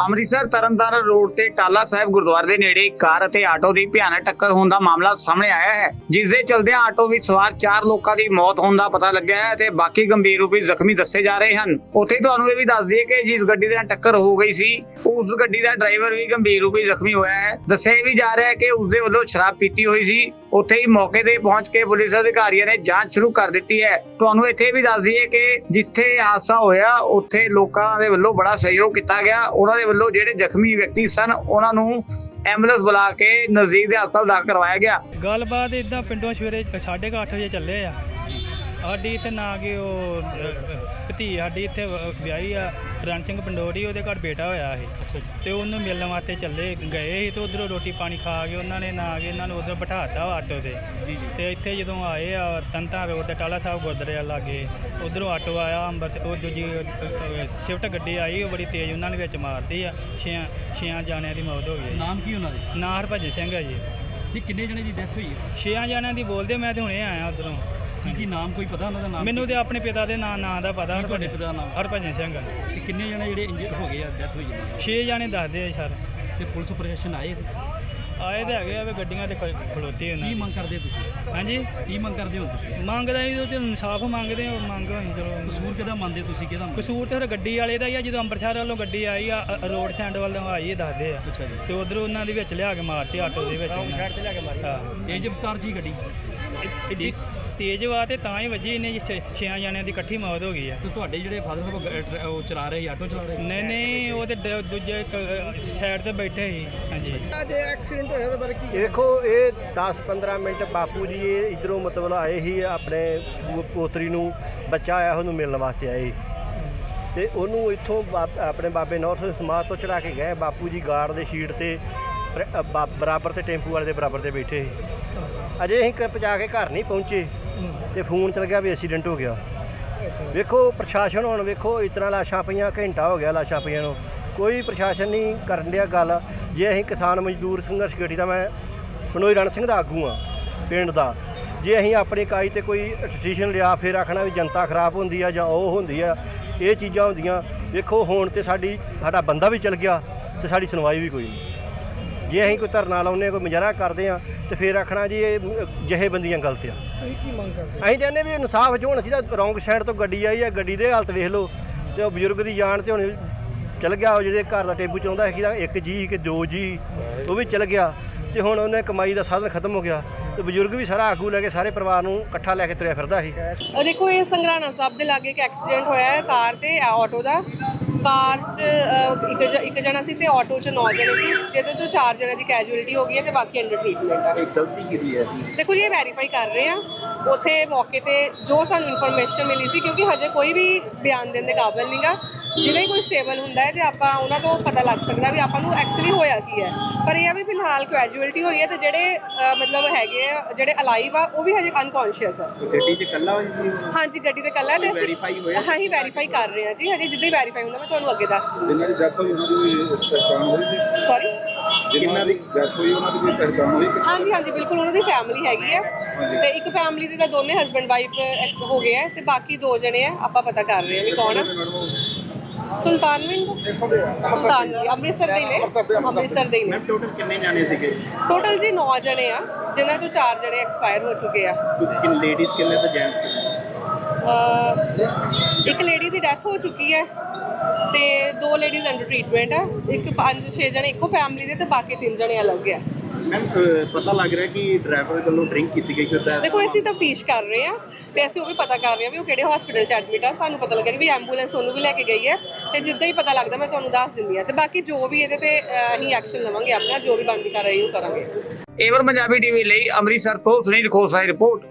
Amritsar Tarn Taran road ਤੇ ਟਾਲਾ ਸਾਹਿਬ ਗੁਰਦੁਆਰੇ ਦੇ ਨੇੜੇ ਇੱਕ ਕਾਰ ਅਤੇ ਆਟੋ ਦੀ ਭਿਆਨਕ ਟੱਕਰ ਹੋਣ ਦਾ ਮਾਮਲਾ ਸਾਹਮਣੇ ਆਇਆ ਹੈ, ਜਿਸ ਦੇ ਚਲਦਿਆਂ ਆਟੋ ਵਿੱਚ ਸਵਾਰ 4 ਲੋਕਾਂ ਦੀ ਮੌਤ ਹੋਣ ਦਾ ਪਤਾ ਲੱਗਿਆ ਹੈ ਤੇ ਬਾਕੀ ਗੰਭੀਰ ਰੂਪ ਵਿੱਚ ਜ਼ਖਮੀ ਦੱਸੇ ਜਾ ਰਹੇ ਹਨ। ਉੱਥੇ ਤੁਹਾਨੂੰ ਇਹ ਵੀ ਦੱਸ ਦਈਏ ਕਿ ਜਿਸ ਗੱਡੀ ਦੇ ਨਾਲ ਟੱਕਰ ਹੋ ਗਈ ਸੀ ਉਸ ਗੱਡੀ ਦਾ ਡਰਾਈਵਰ ਵੀ ਗੰਭੀਰ ਰੂਪ ਵਿੱਚ ਜ਼ਖਮੀ ਹੋਇਆ ਹੈ। ਦੱਸਿਆ ਵੀ ਜਾ ਰਿਹਾ ਹੈ ਕਿ ਉਸ ਦੇ ਵੱਲੋਂ ਸ਼ਰਾਬ ਪੀਤੀ ਹੋਈ ਸੀ। ਉੱਥੇ ਹੀ ਮੌਕੇ ਤੇ ਪਹੁੰਚ ਕੇ ਪੁਲਿਸ ਅਧਿਕਾਰੀਆਂ ਨੇ ਜਾਂਚ ਸ਼ੁਰੂ ਕਰ ਦਿੱਤੀ ਹੈ। ਤੁਹਾਨੂੰ ਇੱਥੇ ਵੀ ਦੱਸ ਦਈਏ ਕਿ ਜਿੱਥੇ ਹਾਦਸਾ ਹੋਇਆ, ਉੱਥੇ ਲੋਕਾਂ ਦੇ ਵੱਲੋਂ ਬੜਾ ਸਹਿਯੋਗ ਕੀਤਾ ਗਿਆ। ਉਹਨਾਂ ਦੇ ਵੱਲੋਂ ਜਿਹੜੇ ਜ਼ਖਮੀ ਵਿਅਕਤੀ ਸਨ, ਉਹਨਾਂ ਨੂੰ ਐਂਬੂਲੈਂਸ ਬੁਲਾ ਕੇ ਨਜ਼ਦੀਕ ਦੇ ਹਸਪਤਾਲ ਦਾਖਲ ਕਰਵਾਇਆ ਗਿਆ। ਗੱਲਬਾਤ ਇਦਾਂ ਪਿੰਡੋਂ ਸਵੇਰੇ 8:30 ਵਜੇ ਚੱਲੇ ਆ। ਸਾਡੀ ਇੱਥੇ ਨਾ ਕਿ ਉਹ ਭਤੀ ਸਾਡੀ ਇੱਥੇ ਵ- ਵਿਆਹੀ ਆ ਰਣ ਸਿੰਘ ਪੰਡੋਰੀ ਉਹਦੇ ਘਰ ਬੇਟਾ ਹੋਇਆ ਸੀ ਤੇ ਉਹਨੂੰ ਮਿਲਣ ਵਾਸਤੇ ਚੱਲੇ ਗਏ ਸੀ ਤੇ ਉਧਰੋਂ ਰੋਟੀ ਪਾਣੀ ਖਾ ਕੇ ਉਹਨਾਂ ਨੇ ਨਾ ਕੇ ਇਹਨਾਂ ਨੂੰ ਉਧਰ ਬਿਠਾਤਾ ਆਟੋ ਤੇ। ਤੇ ਇੱਥੇ ਜਦੋਂ ਆਏ ਆ ਤੰਤਾ ਰੋਡ ਤੇ ਟਾਲਾ ਸਾਹਿਬ ਗੁਰਦੁਆਰੇ ਆ ਲਾਗੇ ਉਧਰੋਂ ਆਟੋ ਆਇਆ ਅੰਬਰਸਰ ਉਹ ਦੂਜੀ ਸ਼ਿਫਟ ਗੱਡੀ ਆਈ ਉਹ ਬੜੀ ਤੇਜ਼ ਉਹਨਾਂ ਨੇ ਵਿੱਚ ਮਾਰਤੀ ਆ ਛਿਆਂ ਛਿਆਂ ਜਾਣਿਆਂ ਦੀ ਮੌਤ ਹੋ ਗਈ। ਨਾਮ ਕੀ ਉਹਨਾਂ ਦੇ? ਨਾ ਹਰਭਜਨ ਸਿੰਘ ਜੀ। ਜੀ ਕਿੰਨੇ ਜਣੇ ਦੀ ਡੈਥ ਹੋਈ? ਹੈ ਛਿਆਂ ਜਾਣਿਆਂ ਦੀ ਬੋਲਦੇ ਮੈਂ ਤੇ ਹੁਣੇ ਆਇਆ ਉਧਰੋਂ। ਕੀ ਕੀ ਨਾਮ ਕੋਈ ਪਤਾ ਉਹਨਾਂ ਦਾ ਨਾਮ? ਮੈਨੂੰ ਤੇ ਆਪਣੇ ਪਿਤਾ ਦੇ ਨਾਂ ਨਾਂ ਦਾ ਪਤਾ ਕੀ ਤੁਹਾਡੇ ਪਿਤਾ ਦਾ ਨਾਮ ਹਰਭਜਨ ਸਿੰਘ ਤੇ ਕਿੰਨੇ ਜਣੇ ਜਿਹੜੇ ਇੰਜਰਡ ਹੋ ਗਏ ਆ ਡੈਥ ਹੋਈ ਹੈ ਛੇ ਜਾਣੇ ਦੱਸਦੇ ਆ ਸਰ। ਤੇ ਪੁਲਿਸ ਪ੍ਰਸ਼ਾਸਨ ਆਏ ਤੇ ਆਏ ਤੇ ਹੈਗੇ ਆ ਵੀ ਗੱਡੀਆਂ ਤੇ ਖਲੋਤੇ ਕੀ ਉਹਨਾਂ ਮੰਗ ਕਰਦੇ ਤੁਸੀਂ? ਹਾਂਜੀ? ਕੀ ਮੰਗ ਕਰਦੇ ਹੋ ਤੁਸੀਂ? ਮੰਗਦਾ ਜੀ ਉਹ ਤੇ ਇਨਸਾਫ ਮੰਗਦੇ ਆ ਮੰਗ ਹੋਣੀ ਚਲੋ। ਕਸੂਰ ਕਿਹਦਾ ਮੰਨਦੇ ਤੁਸੀਂ? ਕਿਹਦਾ ਮੰਨਦੇ? ਕਸੂਰ ਤੇ ਫਿਰ ਗੱਡੀ ਵਾਲੇ ਦਾ ਹੀ ਆ ਜਦੋਂ ਅੰਮ੍ਰਿਤਸਰ ਵੱਲੋਂ ਗੱਡੀ ਆਈ ਆ ਅ- ਰੋਡ ਸੈਂਡ ਵੱਲੋਂ ਆਈ ਇਹ ਦੱਸਦੇ ਆ। ਅੱਛਾ ਜੀ। ਤੇ ਉਧਰੋਂ ਉਹਨਾਂ ਦੇ ਵਿੱਚ ਲਿਆ ਕੇ ਮਾਰਤੀ ਆਟੋ ਦੇ ਵਿੱਚ ਸਾਈਡ ਤੇ ਲਿਆ ਕੇ ਮਾਰੀ। ਹਾਂ। ਤੇਜ ਰਫ਼ਤਾਰ ਜੀ ਗੱਡੀ? ਇੱਡੀ ਤੇਜ਼ ਵਾ ਤੇ ਤਾਂ ਹੀ ਵੱਜੀ ਇਹਨੇ ਛੇ ਛੇਆਂ ਜਾਣਿਆਂ ਦੀ ਇਕੱਠੀ ਮੌਤ ਹੋ ਗਈ ਆ ਤੇ ਤੁਹਾਡੇ ਜਿਹੜੇ ਫਾਦਰ ਸਾਹਿਬ ਗ- ਟਰ- ਉਹ ਚਲਾ ਰਹੇ ਸੀ ਆਟੋ ਚਲਾ ਰਹੇ ਸੀ? ਨਹੀਂ ਨਹੀਂ ਉਹ ਤੇ ਡ- ਦੂਜੇ ਸਾਈਡ ਤੇ ਬੈਠੇ ਸੀ ਹਾਂਜੀ ਦੇਖੋ ਇਹ 10-15 ਮਿੰਟ ਬਾਪੂ ਜੀ ਇਹ ਇਧਰੋਂ ਮਤਲਬ ਆਏ ਹੀ ਆਪਣੇ ਪੋ- ਪੋਤਰੀ ਨੂੰ ਬੱਚਾ ਆਇਆ ਉਹਨੂੰ ਮਿਲਣ ਵਾਸਤੇ ਆਏ ਸੀ। ਤੇ ਉਹਨੂੰ ਇੱਥੋਂ ਬਾ- ਆਪਣੇ ਬਾਬੇ ਨੌਰ ਸਿੰਘ ਸਮਾਧ ਤੋਂ ਚੜਾ ਕੇ ਗਏ ਬਾਪੂ ਜੀ ਗਾਰਡ ਦੇ ਸ਼ੀਟ ਤੇ ਪਰ- ਅ, ਬਾ- ਬਰਾਬਰ ਤੇ ਟੈਂਪੂ ਵਾਲੇ ਦੇ ਬਰਾਬਰ ਤੇ ਬੈਠੇ ਸੀ। ਅਜੇ ਅਸੀਂ ਕ- ਪਹੁੰਚਾ ਕੇ ਘਰ ਨਹੀਂ ਪਹੁੰਚੇ। ਤੇ ਫੋਨ ਚਲ ਗਿਆ ਵੀ ਐਕਸੀਡੈਂਟ ਹੋ ਗਿਆ। ਵੇਖੋ ਪ੍ਰਸ਼ਾਸਨ ਹੁਣ ਵੇਖੋ ਤਰ੍ਹਾਂ ਲਾਸ਼ਾਂ ਪਈਆਂ ਘੰਟਾ ਹੋ ਗਿਆ ਲਾਸ਼ਾਂ ਪਈਆਂ ਨੂੰ। ਕੋਈ ਪ੍ਰਸ਼ਾਸਨ ਨਹੀਂ ਕਰਨ ਡਿਆ ਗੱਲ। ਜੇ ਅਸੀਂ ਕਿਸਾਨ ਮਜ਼ਦੂਰ ਸੰਘਰਸ਼ ਕਮੇਟੀ ਦਾ ਮੈਂ ਮਨੋਜ ਰਣ ਸਿੰਘ ਦਾ ਆਗੂ ਆ ਪਿੰਡ ਦਾ। ਜੇ ਅਸੀਂ ਆਪਣੀ ਇਕਾਈ ਤੇ ਕੋਈ ਡਿਸੀਜਨ ਲਿਆ ਫਿਰ ਆਖਣਾ ਵੀ ਜਨਤਾ ਖਰਾਬ ਹੁੰਦੀ ਆ ਜਾਂ ਉਹ ਹੁੰਦੀ ਆ ਇਹ ਚੀਜ਼ਾਂ ਹੁੰਦੀਆਂ। ਵੇਖੋ ਹੁਣ ਤੇ ਸਾਡੀ ਸਾਡਾ ਬੰਦਾ ਵੀ ਚਲ ਗਿਆ ਤੇ ਸਾਡੀ ਸੁਣਵਾਈ ਵੀ ਕੋਈ ਨਹੀਂ। ਜੇ ਅਸੀਂ ਕੋਈ ਧਰਨਾ ਲਾਉਂਦੇ ਹਾਂ ਕੋਈ ਮੁਜ਼ਾਹਰਾ ਕਰਦੇ ਆ ਤੇ ਫਿਰ ਆਖਣਾ ਜੀ ਇਹ ਜਿਹੇ ਬੰਦੀਆਂ ਗਲਤ ਆ। ਅਸੀਂ ਕਹਿੰਦੇ ਵੀ ਇਨਸਾਫ ਜੋ ਹੋਣਾ ਚਾਹੀਦਾ ਰੌਂਗ ਸਾਈਡ ਤੋਂ ਗੱਡੀ ਆਈ ਆ ਗੱਡੀ ਦੇ ਹਾਲਤ ਵੇਖ ਲਓ ਤੇ ਉਹ ਬਜ਼ੁਰਗ ਦੀ ਜਾਨ ਤੇ ਹੁਣ ਚਲ ਗਿਆ ਉਹ ਜਿਹੜੇ ਘਰ ਦਾ ਟੇਬੂ ਚਾਹੁੰਦਾ ਸੀ ਕਿ ਇੱਕ ਜੀ ਕਿ ਦੋ ਜੀ ਉਹ ਵੀ ਚਲ ਗਿਆ ਤੇ ਹੁਣ ਉਹਨੇ ਕਮਾਈ ਦਾ ਸਾਧਨ ਖਤਮ ਹੋ ਗਿਆ ਤੇ ਬਜ਼ੁਰਗ ਵੀ ਸਾਰਾ ਆਗੂ ਲੈ ਕੇ ਸਾਰੇ ਪਰਿਵਾਰ ਨੂੰ ਇਕੱਠਾ ਲੈ ਕੇ ਤੁਰਿਆ ਫਿਰਦਾ ਸੀ। ਦੇਖੋ ਇਹ ਸੰਗਰਾਣਾ ਸਾਹਿਬ ਦੇ ਲਾਗੇ ਇੱਕ ਐਕਸੀਡੈਂਟ ਹੋਇਆ ਹੈ ਕਾਰ ਤੇ ਆਟੋ ਦਾ। ਕਾਰ 'ਚ ਅਹ, ਇੱਕ ਜ- ਇੱਕ ਜਣਾ ਸੀ ਤੇ ਆਟੋ 'ਚ ਨੌ ਜਣੇ ਸੀ ਜਿਹਦੇ ਤੋਂ ਚਾਰ ਜਣੇ ਦੀ ਕੈਜੂਅਲਟੀ ਹੋ ਗਈ ਹੈ ਤੇ ਬਾਕੀ ਅੰਡਰ ਟ੍ਰੀਟਮੈਂਟ ਆ। ਗਲਤੀ ਕੀਤੀ ਹੈ ਦੇਖੋ ਜੀ ਇਹ ਵੈਰੀਫਾਈ ਕਰ ਰਹੇ ਆ। ਉਥੇ ਮੌਕੇ ਤੇ ਜੋ ਸਾਨੂੰ ਇਨਫੋਰਮੇਸ਼ਨ ਮਿਲੀ ਸੀ ਕਿਉਂਕਿ ਹਜੇ ਕੋਈ ਵੀ ਬਿਆਨ ਦੇਣ ਦੇ ਕਾਬਿਲ ਨਹੀਂਗਾ ਜਿਵੇਂ ਕੋਈ ਸਟੇਬਲ ਹੁੰਦਾ ਹੈ ਤੇ ਆਪਾਂ ਉਹਨਾਂ ਤੋਂ ਪਤਾ ਲੱਗ ਸਕਦਾ ਵੀ ਆਪਾਂ ਨੂੰ ਐਕਚੁਅਲੀ ਹੋਇਆ ਕੀ ਹੈ। ਪਰ ਇਹ ਆ ਵੀ ਫਿਲਹਾਲ ਕੈਜੂਅਲਟੀ ਹੋਈ ਹੈ ਤੇ ਜਿਹੜੇ ਮਤਲਬ ਹੈਗੇ ਆ ਜਿਹੜੇ ਅਲਾਈਵ ਆ ਉਹ ਵੀ ਹਜੇ ਅਨਕੌਂਸ਼ੀਅਸ ਆ। ਗੱਡੀ 'ਚ ਇਕੱਲਾ ਹੋਈ ਸੀ ਹਾਂਜੀ ਗੱਡੀ ਤੇ ਕੱਲਾ ਤੇ ਵੈਰੀਫਾਈ ਹੋਇਆ? ਹਾਂ ਹੀ ਵੈਰੀਫਾਈ ਕਰ ਰਹੇ ਹਾਂ ਜੀ। ਹਜੇ ਜਿੱਦਾਂ ਹੀ ਵੈਰੀਫਾਈ ਹੁੰਦਾ ਮੈਂ ਤੁਹਾਨੂੰ ਅੱਗੇ ਦੱਸ ਦੂੰਗੀ ਜਿਨ੍ਹਾਂ ਦੀ ਡੈਥ ਹੋਈ ਉਹਨਾਂ ਦੀ ਪਹਿਚਾਣ ਹੋਈ ਸੀ? ਸੌਰੀ ਜਿਨ੍ਹਾਂ ਦੀ ਡੈਥ ਹੋਈ ਉਹਨਾਂ ਦੀ ਪਹਿਚਾਣ ਹੋਈ? ਹਾਂਜੀ ਹਾਂਜੀ ਬਿਲਕੁਲ ਉਹਨਾਂ ਦੀ ਫੈਮਿਲੀ ਹੈਗੀ ਹੈ। ਤੇ ਇੱਕ ਫੈਮਿਲੀ ਦੇ ਤਾਂ ਦੋਨੇ ਹਸਬੰਡ ਵਾਈਫ ਹੋ ਗਏ ਆ ਤੇ ਬਾਕੀ ਦੋ ਜਣੇ ਆ ਆਪਾਂ ਪਤਾ ਕਰ ਰਹੇ ਹਾਂ ਵੀ ਕੌਣ ਆ। ਸੁਲਤਾਨਵਿੰਦ ਸੁਲਤਾਨ ਜੀ ਅੰਮ੍ਰਿਤਸਰ ਦੇ ਹੀ ਨੇ। ਅੰਮ੍ਰਿਤਸਰ ਦੇ ਹੀ ਨੇ। ਟੋਟਲ ਕਿੰਨੇ ਜਾਣੇ ਸੀਗੇ? ਟੋਟਲ ਜੀ 9 ਜਣੇ ਆ ਜਿਨ੍ਹਾਂ ਚੋਂ 4 ਜਣੇ ਐਕਸਪਾਇਰ ਹੋ ਚੁੱਕੇ ਆ। ਕਿ ਲੇਡੀਜ਼ ਕਿੰਨੇ ਤੇ ਜੈਂਟਸ ਅਹ ਇੱਕ ਲੇਡੀ ਦੀ ਡੈਥ ਹੋ ਚੁੱਕੀ ਹੈ ਤੇ ਦੋ ਲੇਡੀਜ਼ ਅੰਡਰ ਟ੍ਰੀਟਮੈਂਟ ਆ। ਇੱਕ ਪੰਜ ਛੇ ਜਣੇ ਇੱਕੋ ਫੈਮਿਲੀ ਦੇ ਤੇ ਬਾਕੀ ਤਿੰਨ ਜਣੇ ਅਲੱਗ ਆ। ਮੈਮ ਪਤਾ ਲੱਗ ਰਿਹਾ ਕਿ ਡਰਾਈਵਰ ਵੱਲੋਂ ਡਰਿੰਕ ਕੀਤੀ ਗਈ ਫਿਰ ਦੇਖੋ ਅਸੀਂ ਤਫਤੀਸ਼ ਕਰ ਰਹੇ ਆ ਤੇ ਅਸੀਂ ਉਹ ਵੀ ਪਤਾ ਕਰ ਰਹੇ ਆ ਵੀ ਉਹ ਕਿਹੜੇ ਹਸਪੀਟਲ 'ਚ ਐਡਮਿਟ ਆ। ਸਾਨੂੰ ਪਤਾ ਲੱਗਿਆ ਕਿ ਵੀ ਐਂਬੂਲੈਂਸ ਉਹਨੂੰ ਵੀ ਲੈ ਕੇ ਗਈ ਹੈ ਤੇ ਜਿੱਦਾਂ ਹੀ ਪਤਾ ਲੱਗਦਾ ਮੈਂ ਤੁਹਾਨੂੰ ਦੱਸ ਦਿੰਦੀ ਆ ਤੇ ਬਾਕੀ ਜੋ ਵੀ ਇਹਦੇ ਤੇ ਅਹ, ਅਸੀਂ ਐਕਸ਼ਨ ਲਵਾਂਗੇ ਆਪਣਾ ਜੋ ਵੀ ਬਣਦੀ ਕਰ ਰਹੀ ਉਹ ਕਰਾਂਗੇ। ਏਵਰ ਪੰਜਾਬੀ ਟੀਵੀ ਲਈ ਅੰਮ੍ਰਿਤਸਰ ਤੋਂ ਸੁਨੀਲ ਖੋਸਾ ਦੀ ਰਿਪੋਰਟ।